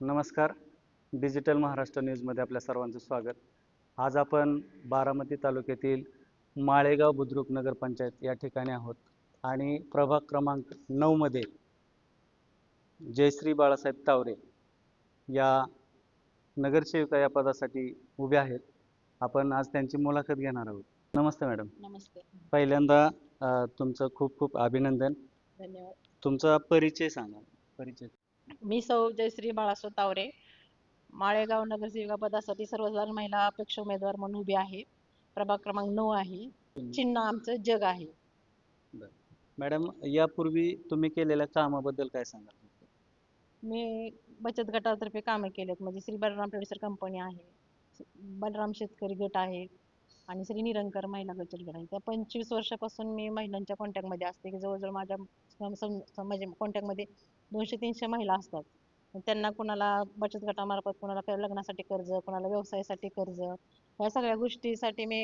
नमस्कार. डिजिटल महाराष्ट्र न्यूजमध्ये आपल्या सर्वांचं स्वागत. आज आपण बारामती तालुक्यातील माळेगाव बुद्रुक नगरपंचायत या ठिकाणी आहोत आणि प्रभाग क्रमांक नऊमध्ये जयश्री बाळासाहेब तावरे या नगरसेविका या पदासाठी उभ्या आहेत. आपण आज त्यांची मुलाखत घेणार आहोत. नमस्ते मॅडम. नमस्ते. पहिल्यांदा तुमचं खूप खूप अभिनंदन. धन्यवाद. तुमचा परिचय सांगा. परिचय. मी सौ जयश्री बाळासो तावरे माळेगाव नगरसेविका पदासाठी सर्वसाधारण महिला अपेक्ष उमेदवार म्हणून उभी आहे. प्रभाग क्रमांक नऊ आहे. चिन्ह आमचं जग आहे. मॅडम यापूर्वी तुम्ही केलेल्या कामाबद्दल काय सांगाल? मी बचत गटातर्फे कामे केलेत. म्हणजे श्री बलराम प्रोड्युसर कंपनी आहे बलराम शेतकरी गट आहे आणि श्री निरंकर महिला बचत गट आहे. त्या पंचवीस वर्षापासून मी महिलांच्या कॉन्टॅक्टमध्ये असते. की जवळजवळ माझ्या म्हणजे कॉन्टॅक्टमध्ये दोनशे तीनशे महिला असतात. त्यांना कुणाला बचत गटामार्फत कुणाला काय लग्नासाठी कर्ज कुणाला व्यवसायासाठी कर्ज या सगळ्या गोष्टीसाठी मी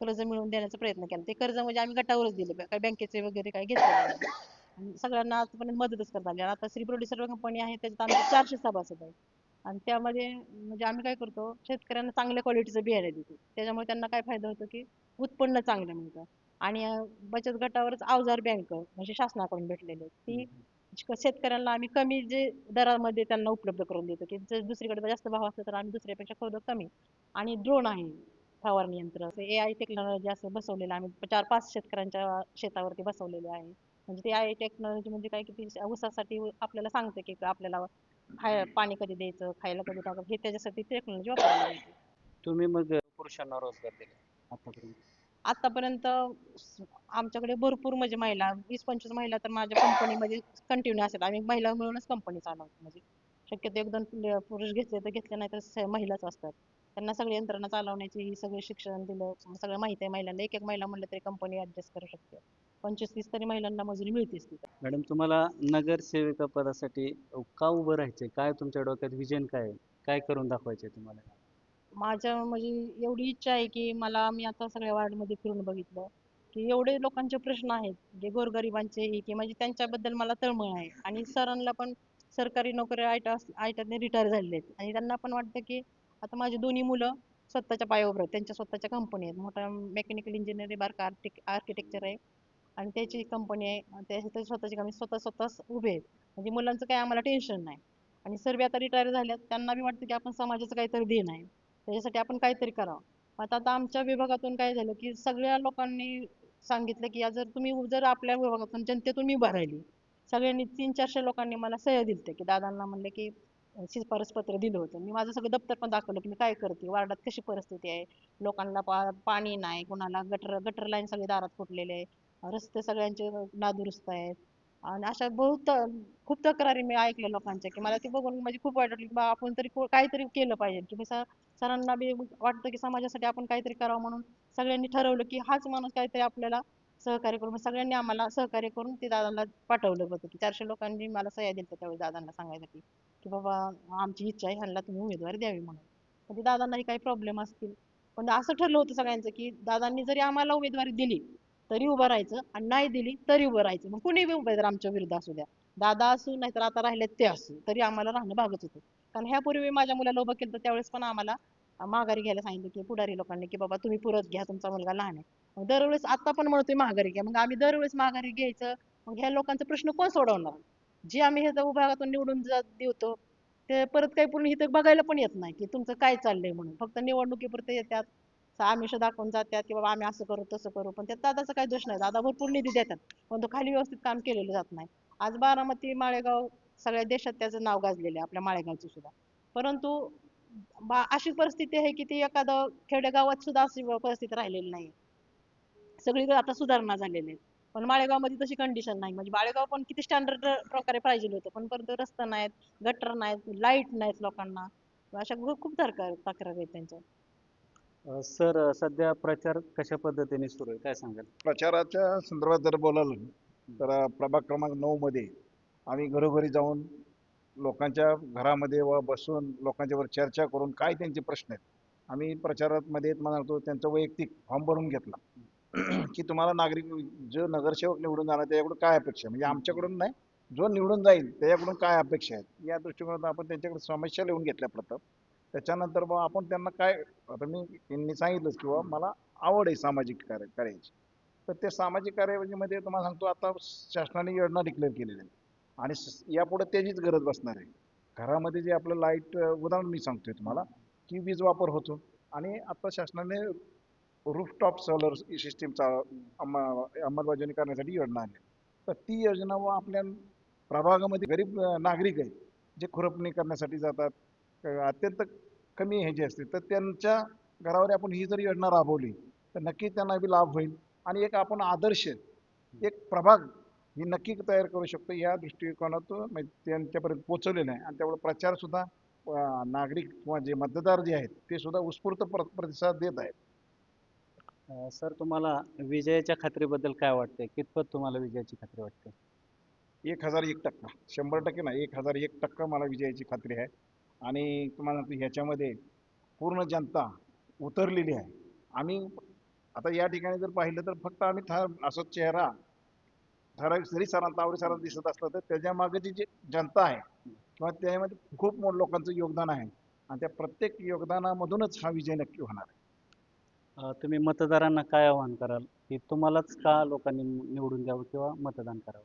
कर्ज मिळवून देण्याचा प्रयत्न केला. ते कर्ज म्हणजे आम्ही गटावरच दिले. काही बँकेचे वगैरे काही घेतले नाही. सगळ्यांना आजपर्यंत मदतच करता आली. आता श्री प्रोड्युसर कंपनी आहे त्याच्यात आमचे चारशे सभासद आहेत. आणि त्यामध्ये म्हणजे आम्ही काय करतो शेतकऱ्यांना चांगल्या क्वालिटीचं बियाणे देतो. त्याच्यामुळे त्यांना काय फायदा होतो की उत्पन्न चांगलं मिळतं. आणि बचत गटावरच अवजार बँक म्हणजे शासनाकडून भेटलेले ती म्हणजे शेतकऱ्यांना आम्ही कमी जे दरामध्ये त्यांना उपलब्ध करून देतो. की जर दुसरीकडे जास्त भाव असला तर आम्ही दुसऱ्यापेक्षा थोडं कमी. आणि ड्रोन आहे फवारणी यंत्र ए आय टेक्नॉलॉजी असं बसवलेलं आम्ही चार पाच शेतकऱ्यांच्या शेतावरती बसवलेले आहे. म्हणजे ते आय टेक्नॉलॉजी म्हणजे काय की ऊसासाठी आपल्याला सांगते की आपल्याला खाय पाणी कधी द्यायचं खायला कधी टाकायचं हे त्याच्यासाठी टेक्नॉलॉजी वापरली तुम्ही मग पुरुषांना रोजगार दिला. आतापर्यंत. आतापर्यंत आमच्याकडे भरपूर म्हणजे महिला वीस पंचवीस महिला तर माझ्या कंपनीमध्ये कंटिन्यू असतात. आम्ही महिला मिळूनच कंपनी चालवतो. म्हणजे शक्यतो एक दोन पुरुष घेतले तर घेतले नाही तर महिलाच असतात. त्यांना सगळी यंत्रणा चालवण्याची ही सगळं शिक्षण दिलं सगळं माहिती आहे महिलांना. एक एक महिला म्हणलं तरी कंपनी adjust करू शकते. पंचवीस तीस तरी महिलांना मजुरी मिळतेच तिथं. मॅडम तुम्हाला नगरसेविका पदासाठी का उभं राहायचंय? काय तुमच्या डोक्यात विजन काय आहे? काय करून दाखवायचंय तुम्हाला? माझ्या म्हणजे एवढी इच्छा आहे की मला मी आता सगळ्या वार्डमध्ये फिरून बघितलं. की एवढे लोकांचे प्रश्न आहेत जे गोरगरिबांचे हे की म्हणजे त्यांच्याबद्दल मला तळमळ आहे. आणि सरांना पण सरकारी नोकऱ्या आयटा आयटातने रिटायर झालेले आहेत. आणि त्यांना पण वाटतं की आता माझी दोन्ही मुलं स्वतःच्या पायावर आहेत. त्यांच्या स्वतःच्या कंपनी आहेत. मोठा मेकॅनिकल इंजिनिअरिंग बारका architecture आर्किटेक्चर आहे. आणि त्याची कंपनी आहे. आणि त्याची स्वतःची company स्वतः स्वतः उभे आहेत. म्हणजे मुलांचं काही आम्हाला टेन्शन नाही. आणि सर्व आता रिटायर झालेत त्यांना बी वाटतं की आपण समाजाचं काहीतरी देणं आहे. त्याच्यासाठी आपण काहीतरी करावं. आता आता आमच्या विभागातून काय झालं की सगळ्या लोकांनी सांगितलं की जर तुम्ही जर आपल्या विभागातून जनतेतून मी उभा राहिली सगळ्यांनी तीन चारशे लोकांनी मला सह्या दिलत्या की दादांना म्हणले की शिफारस पत्र दिलं होतं. मी माझं सगळं दप्तर पण दाखवलं की मी काय करते? वार्डात कशी परिस्थिती आहे? लोकांना पा पाणी नाही कोणाला गटर गटर लाईन सगळे दारात फुटलेले आहे. रस्ते सगळ्यांचे नादुरुस्त आहेत. आणि अशा बहुत खूप तक्रारी मी ऐकल्या लोकांच्या की मला ते बघून म्हणजे खूप वाईट वाटलं की बा आपण तरी काहीतरी केलं पाहिजे. की सर सरांना बी वाटतं की समाजासाठी आपण काहीतरी करावं म्हणून सगळ्यांनी ठरवलं की हाच माणूस काहीतरी आपल्याला सहकार्य करून सगळ्यांनी आम्हाला सहकार्य करून ते दादांना पाठवलं होतं की चारशे लोकांनी मला सह्या दिल्या त्यावेळी दादांना सांगायसाठी की बाबा आमची इच्छा आहे ह्यांना तुम्ही उमेदवारी द्यावी म्हणून. पण ते दादांनाही काही प्रॉब्लेम असतील. पण असं ठरलं होतं सगळ्यांचं की दादांनी जरी आम्हाला उमेदवारी दिली तरी उभं राहायचं आणि नाही दिली तरी उभं राहायचं. मग कुणी बी उमेदवार आमच्या विरुद्ध असू द्या. दादा असू नाहीतर आता राहिले ते असू तरी आम्हाला राहणं भागच होतं. कारण ह्यापूर्वी माझ्या मुलाला उभं केलं तर त्यावेळेस पण आम्हाला माघारी घ्यायला सांगितलं की पुढारी लोकांनी की बाबा तुम्ही पुरत घ्या तुमचा मुलगा लहान आहे. मग दरवेळेस आता पण म्हणतोय माघारी घ्या. मग आम्ही दरवेळेस माघारी घ्यायचं. मग ह्या लोकांचा प्रश्न कोण सोडवणार? जे आम्ही ह्याचा विभागातून निवडून देतो ते परत काही पूर्ण इथं बघायला पण येत नाही की तुमचं काय चाललंय म्हणून. फक्त निवडणुकीपुरते येतात. आमिष दाखवून जातात की बाबा आम्ही असं करू तसं करू. पण त्यात दादाचा काही दोष नाही. दादा भरपूर निधी देतात पण तो खाली व्यवस्थित काम केलेलं जात नाही. आज बारामती माळेगाव सगळ्या देशात त्याचं नाव गाजलेलं आहे आपल्या माळेगावचं सुद्धा. परंतु अशी परिस्थिती आहे की ती एखादं खेडेगावात सुद्धा अशी परिस्थिती राहिलेली नाही सगळीकडे आता सुधारणा झालेली आहे. पण माळेगावमध्ये तशी कंडिशन नाही. म्हणजे माळेगाव पण किती स्टँडर्ड प्रकारे पाहिजे होतं पण परत रस्ता नाहीत गटर नाहीत लाइट नाहीत लोकांना. अशा खूप तक्रार आहेत त्यांच्या सर सध्या प्रचार कशा पद्धतीने सुरू आहे? काय सांगाल? प्रचाराच्या संदर्भात जर बोलाल तर प्रभाग क्रमांक नऊ मध्ये आम्ही घरोघरी जाऊन लोकांच्या घरामध्ये व बसून लोकांच्यावर चर्चा करून काय त्यांचे प्रश्न आहेत आम्ही प्रचारामध्ये म्हणतो त्यांचा वैयक्तिक फॉर्म भरून घेतला. की तुम्हाला नागरिक जो नगरसेवक निवडून जाणार त्याच्याकडून काय अपेक्षा आहे? म्हणजे आमच्याकडून नाही जो निवडून जाईल त्याच्याकडून काय अपेक्षा आहेत? या दृष्टिकोनातून आपण त्यांच्याकडे समस्या लिहून घेतल्या प्रथम. त्याच्यानंतर मग आपण त्यांना काय आता मी त्यांनी सांगितलंच किंवा मला आवड आहे सामाजिक कार्य करायची. तर ते सामाजिक कार्यामध्ये तुम्हाला सांगतो आता शासनाने योजना डिक्लेअर केलेली आहे आणि यापुढे त्याचीच गरज बसणार आहे. घरामध्ये जे आपलं लाइट उदाहरण मी सांगतोय तुम्हाला की वीज वापर होतो. आणि आता शासनाने रूफटॉप सोलर सिस्टीमचा अंमलबजावणी करण्यासाठी योजना आली तर ती योजना व आपल्या प्रभागामध्ये गरीब नागरिक आहेत जे खुरपणी करण्यासाठी जातात अत्यंत कमी ह्याचे असते तर त्यांच्या घरावर आपण ही जर योजना राबवली तर नक्की त्यांना बी लाभ होईल. आणि एक आपण आदर्श एक प्रभाग ही नक्की तयार करू शकतो या दृष्टिकोनातून त्यांच्यापर्यंत पोहोचवलेलं आहे. आणि त्यामुळे प्रचार सुद्धा अं, नागरिक किंवा जे मतदार जे आहेत ते सुद्धा उत्स्फूर्त प्र- प्रतिसाद देत आहेत. सर तुम्हाला विजयाच्या खात्रीबद्दल काय वाटते कितपत तुम्हाला विजयाची खात्री वाटते? एक हजार एक टक्का. शंभर टक्के नाही एक हजार एक टक्का मला विजयाची खात्री आहे. आणि तुम्हाला सांगतो ह्याच्यामध्ये पूर्ण जनता उतरलेली आहे. आम्ही आता या ठिकाणी जर पाहिलं तर फक्त आम्ही ठर असं चेहरा ठराविक जरी सरांचा तावडे सरांचा दिसत असला तर त्याच्यामागे जी जी जनता आहे किंवा त्यामध्ये खूप मोठं लोकांचं योगदान आहे आणि त्या प्रत्येक योगदानामधूनच हा विजय नक्की होणार आहे. तुम्ही मतदारांना काय आवाहन कराल? की तुम्हालाच का लोकांनी निवडून द्यावं किंवा मतदान करावं?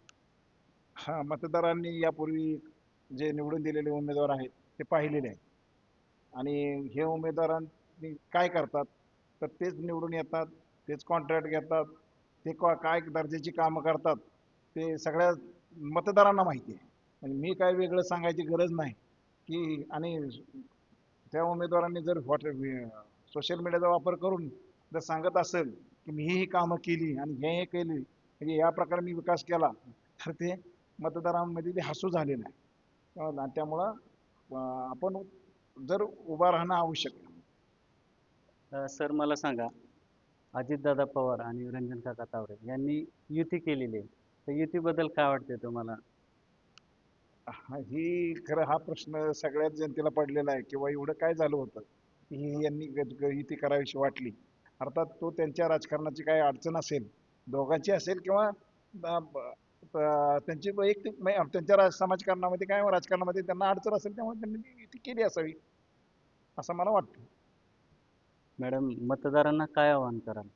हा मतदारांनी यापूर्वी जे निवडून दिलेले उमेदवार आहेत ते पाहिलेले आहेत. आणि हे उमेदवारांनी काय करतात? तर तेच निवडून येतात तेच कॉन्ट्रॅक्ट घेतात ते का- काय दर्जाची कामं करतात ते सगळ्या मतदारांना माहिती आहे. आणि मी काय वेगळं सांगायची गरज नाही की आणि त्या उमेदवारांनी जर व्हॉट्सअप सोशल मीडियाचा वापर करून जर सांगत असेल की मी ही ही कामं केली आणि हे हे केली म्हणजे या प्रकारे मी विकास केला तर ते मतदारांमध्ये ते हसू झालेलं आहे. त्यामुळं- आपण जर उभा राहणं आवश्यक आहे. अ, सर मला सांगा अजितदादा पवार आणि रंजन काका तावरे यांनी युती केलेली आहे. तर युतीबद्दल काय वाटते तुम्हाला? हा, ही खरं हा प्रश्न सगळ्याच जनतेला पडलेला आहे किंवा एवढं काय झालं होतं की ही यांनी ग- ग- युती करावीशी वाटली. अर्थात तो त्यांच्या राजकारणाची काय अडचण असेल दोघांची असेल किंवा अं, ब- ब- त्यांची वैयक्तिक त्यांच्या राज समाजकारणामध्ये काय राजकारणामध्ये त्यांना अडचण असेल त्यामुळे त्यांनी ती केली असावी असं मला वाटतं. मॅडम मतदारांना काय आवाहन कराल?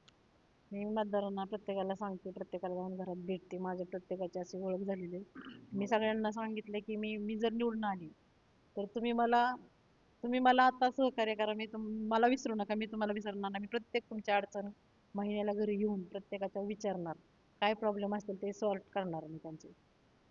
मी मतदारांना प्रत्येकाला सांगते प्रत्येकाला जाऊन घरात भेटते माझ्या प्रत्येकाची अशी ओळख झालेली आहे. मी सगळ्यांना सांगितलं की मी मी जर निवडून आली तर तुम्ही मला तुम्ही मला आता सहकार्य करा मी तुम मला विसरू नका मी तुम्हाला विसरणार नाही. मी प्रत्येक तुमच्या अडचण महिन्याला घरी येऊन प्रत्येकाच्या विचारणार. काय प्रॉब्लेम असेल ते सॉल्व करणार मी त्यांचे.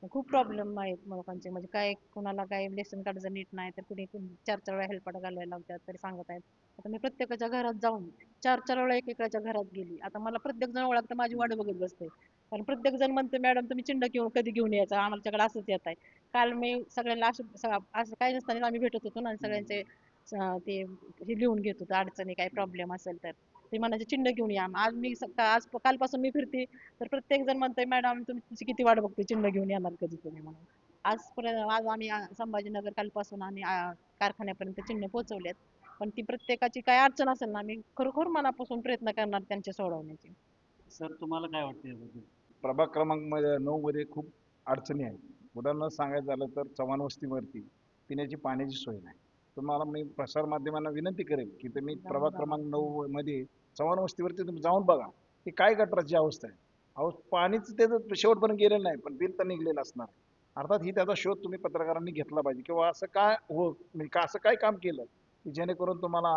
खूप प्रॉब्लेम आहेत लोकांचे. म्हणजे काय कोणाला काय रेशन कार्ड जर नीट नाही तर कुणी चार चार वेळा हेल्पाट घालायला लावतात तरी सांगत आहेत. आता मी प्रत्येकाच्या घरात जाऊन चार चार वेळा एकेकाच्या घरात गेली. आता मला प्रत्येक जण ओळखतं माझी वाट बघत बसते. कारण प्रत्येक जण म्हणते मॅडम तुम्ही चिंड घेऊन कधी घेऊन यायचं? आमच्याकडे असंच येत आहे. काल मी सगळ्यांना असं असं काही नसताना आम्ही भेटत होतो ना आणि सगळ्यांचे ते हे लिहून घेत होतो अडचणी काय प्रॉब्लेम असेल तर. ते म्हणायचे चिंड घेऊन या. आज मी आज कालपासून मी फिरते तर प्रत्येक जण म्हणतंय मॅडम तुम्ही तुमची किती वाट बघते चिंड घेऊन येणार कधी तुम्ही म्हणून? आजपर्यंत आज आम्ही संभाजीनगर कालपासून आणि आ, कारखान्यापर्यंत चिन्ह पोहोचवलेत पण ती प्रत्येकाची काय अडचण असेल ना मी खरोखर मनापासून प्रयत्न करणार त्यांच्या सोडवण्याची. सर तुम्हाला काय वाटते प्रभाग क्रमांक मध्ये- नऊ मध्ये खूप अडचणी आहेत. उदाहरण सांगायचं झालं तर चव्हाण वस्तीवरती पिण्याची पाण्याची सोय नाही. तुम्हाला मी प्रसार माध्यमांना विनंती करेन की तुम्ही प्रभाग. क्रमांक नऊ मध्ये चव्हाण वस्तीवरती तुम्ही जाऊन बघा. की काय गटराची अवस्था आहे? अहो पाणीच त्याचं शेवटपर्यंत गेलेलं नाही पण बिल तर निघलेलं असणार. अर्थात ही त्याचा शोध तुम्ही पत्रकारांनी घेतला पाहिजे. किंवा असं काय हो म्हणजे का असं काय काम केलं? की जेणेकरून तुम्हाला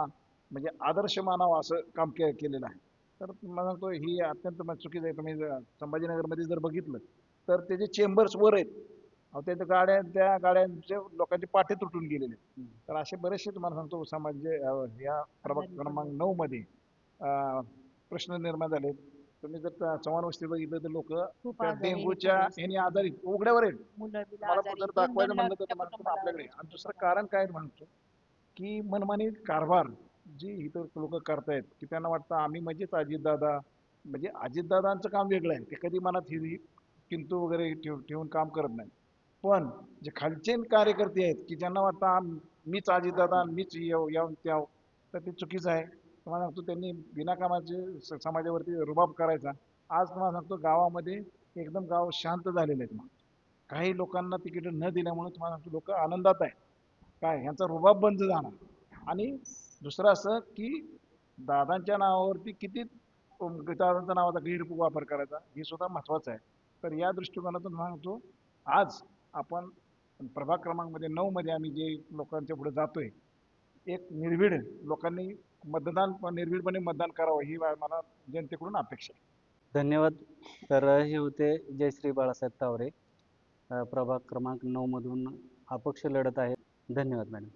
म्हणजे आदर्श मानावं असं काम के केलेलं आहे. तर मला सांगतो ही अत्यंत चुकीचं आहे. तुम्ही संभाजीनगरमध्ये जर बघितलं तर त्याचे चेंबर्स वर आहेत अहो त्या गाड्या त्या गाड्यांचे लोकांचे पाठे तुटून गेलेले तर असे बरेचसे तुम्हाला सांगतो समाज या प्रभाग क्रमांक नऊ मध्ये प्रश्न निर्माण झाले तुम्ही जर चव्हाण वस्ती बघितलं तर लोक खूप त्या आजारी आहेत डेंग्यूच्या. ह्याने आजारी आहेत. उघड्यावर आहेत मुलं बिलं मला आजारी. जर दोन- दाखवायचं दोन म्हणलं तर कुटुंबाला आपल्याकडे आणि दुसरं कारण काय म्हणतो की मनमानी कारभार जी इतर लोक करतायत की त्यांना वाटतं आम्ही म्हणजेच अजितदादा म्हणजे अजितदादांचं काम वेगळं आहे ते कधी मनात ही किंतू वगैरे ठेव ठेवून काम करत नाही पण जे खालचे कार्यकर्ते आहेत की ज्यांना वाटतं आम- मीच अजितदादा आणि मीच येऊ यावं त्याव तर ते चुकीचं आहे तुम्हाला सांगतो त्यांनी विनाकामाचे स- समाजावरती रुबाब करायचा. आज तुम्हाला सांगतो गावामध्ये एकदम गाव शांत झालेलं आहेत. मग काही लोकांना तिकीटं न दिल्यामुळे तुम्हाला सांगतो लोक आनंदात आहे काय? ह्यांचा रुबाब बंद जाणार आणि दुसरं असं की दादांच्या नावावरती किती दादांच्या नावाचा गैरवापर करायचा हे सुद्धा महत्त्वाचं आहे. तर या दृष्टिकोनातून सांगतो आज आपण प्रभाग क्रमांकमध्ये नऊमध्ये आम्ही जे लोकांच्या पुढे आहे एक निर्भीड लोकांनी मतदान निर्भीडपणे मतदान करावं ही मला जनतेकडून अपेक्षा आहे. धन्यवाद. तर हे होते जयश्री बाळासाहेब तावरे. प्रभाग क्रमांक नऊमधून अपक्ष लढत आहेत धन्यवाद मॅडम.